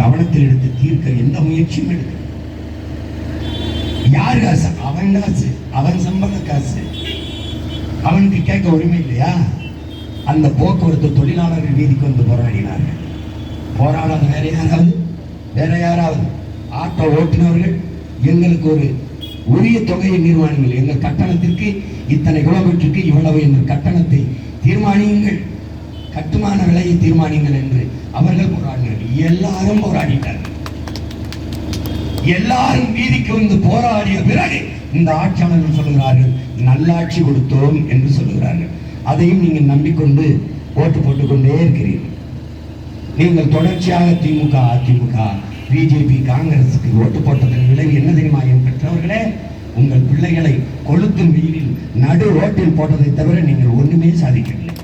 கவனத்தில் எடுத்து தீர்க்க எந்த முயற்சியும் எடுக்க யார் காசு? அவன் காசு அவன் சம்பள காசு. அவனுக்கு கேட்க உரிமை இல்லையா? அந்த போக்குவரத்து தொழிலாளர்கள் வீதிக்கு வந்து போராடினார்கள். போராடாத வேற யாராவது? வேற யாராவது? ஆட்டோ ஓட்டுநர்கள் எங்களுக்கு ஒரு உரிய தொகையை நிர்மாணிங்கள் எங்கள் கட்டணத்திற்கு இத்தனை கிலோமீட்டருக்கு இவ்வளவு என்ற கட்டணத்தை தீர்மானியுங்கள். கட்டுமான விலையை தீர்மானிங்கள் என்று அவர்கள் போராடினார்கள் எல்லாரும் போராடினார்கள் எல்லாரும் வீதிக்கு வந்து போராடிய பிறகு இந்த ஆட்சியாளர்கள் சொல்லுகிறார்கள் நல்லாட்சி கொடுத்தோம் என்று சொல்லுகிறார்கள். அதையும் நீங்கள் நம்பிக்கொண்டு ஓட்டு போட்டுக்கொண்டே இருக்கிறீர்கள். நீங்கள் தொடர்ச்சியாக திமுக அதிமுக பிஜேபி காங்கிரசுக்கு ஓட்டு போட்டதன் விளைவு என்ன தெரியுமா என் பெற்றவர்களே? உங்கள் பிள்ளைகளை கொளுத்தும் வெயிலில் நடு ரோட்டில் போட்டதை தவிர நீங்கள் ஒண்ணுமே சாதிக்கவில்லை.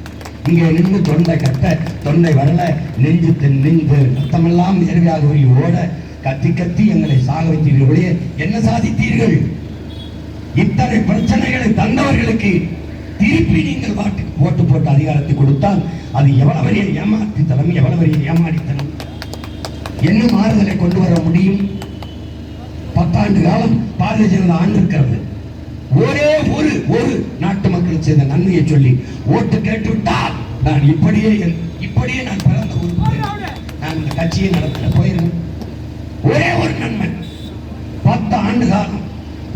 இங்கே நின்று தொண்டை கட்ட தொண்டை வரல நெஞ்சு நெஞ்சு ரத்தமெல்லாம் நேர்வையாக போய் ஓட கத்தி கத்தி எங்களை சாக வைத்தீர்கள். என்ன சாதித்தீர்கள்? இத்தனை பிரச்சனைகளை தந்தவர்களுக்கு திருப்பி நீங்கள் வாட்டு ஓட்டு போட்டு அதிகாரத்தை கொடுத்தால் அது எவ்வளவு பெரிய ஏமாற்றித்தனம் எவ்வளவு பெரிய ஏமாடித்தனம் என்ன மாறுதலை கொண்டு வர முடியும்? பத்தாண்டு காலம் பாரதிய ஜனதா ஆண்டு இருக்கிறது ஒரே ஒரு ஒரு நாட்டு மக்களுக்கு செய்த நன்மையை சொல்லி ஓட்டு கேட்டு விட்டால் நான் இப்படியே இப்படியே நான் பிறந்த ஊருக்கு நான் இந்த கட்சியை நடத்த போயிருந்தேன் ஒரே ஒரு நன்மை பத்து ஆண்டு காலம்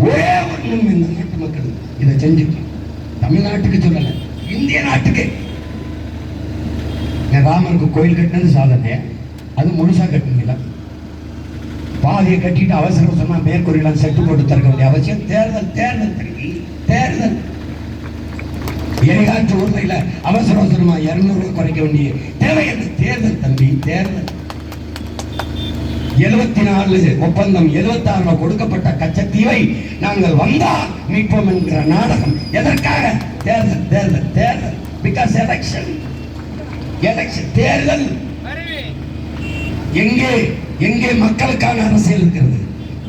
ஒரே ஒரு நன்மை இந்த நாட்டு மக்கள் இதை செஞ்சுக்கணும் தமிழ்நாட்டுக்கு சொல்லல இந்திய நாட்டுக்கு. ராமருக்கு கோயில் கட்டினது சாதனை அது முழுசா கட்டணுங்களா பாதியை கட்டிட்டு அவசர அவசரமா மேற்கூறியெல்லாம் செட்டு போட்டு திறக்க வேண்டிய அவசியம் தேர்தல் தேர்தல் தேர்தல். தேர்தல் எரிகாற்று ஊர்லையில அவசர அவசரமா இருநூறு குறைக்க வேண்டிய தேவை என்ன? தேர்தல் தம்பி தேர்தல். எழுபத்தி நாலு ஒப்பந்தம் எழுபத்தி ஆறுல கொடுக்கப்பட்ட கச்சத்தீவை நாங்கள் வந்தால் மீட்போம் என்கிற நாடகம். எதற்காக? தேர்தல் தேர்தல் தேர்தல். பிகாஸ் எலெக்ஷன் எலெக்ஷன் தேர்தல். எங்கே எங்கே மக்களுக்கான அரசியல் இருக்கிறது?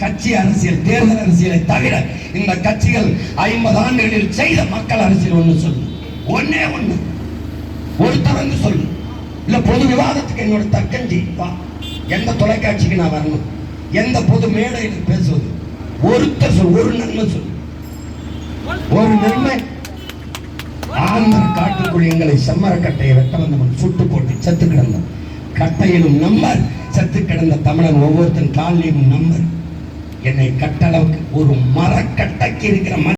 கட்சி அரசியல் தேர்தல் அரசியலை தவிர இந்த கட்சிகள் ஐம்பது ஆண்டுகளில் செய்த மக்கள் அரசியல் ஒண்ணு சொல்லு. ஒண்ணே ஒண்ணு. ஒருத்தர் வந்து சொல்லு. இல்ல பொது விவாதத்துக்கு என்னோட தக்கஞ்சி வா. எந்த தொலைக்காட்சிக்கு நான் வரணும்? எந்த பொது மேடையில் பேசுவது? ஒருத்தர் சொல் ஒரு நன்மை சொல் ஒரு நன்மை. ஆந்திர காட்டுக்குள் எங்களை செம்மரக்கட்டையை வெட்ட வந்தவன் சுட்டு போட்டு செத்து கிடந்தான். கட்டையிலும் நம்பர் செத்து கிடந்த தமிழன் ஒவ்வொருத்தன் காலிலும் நம்பர். என்னை கட்டளவுக்கு ஒரு மரக்கட்டைக்கு இருக்கிற மாதிரி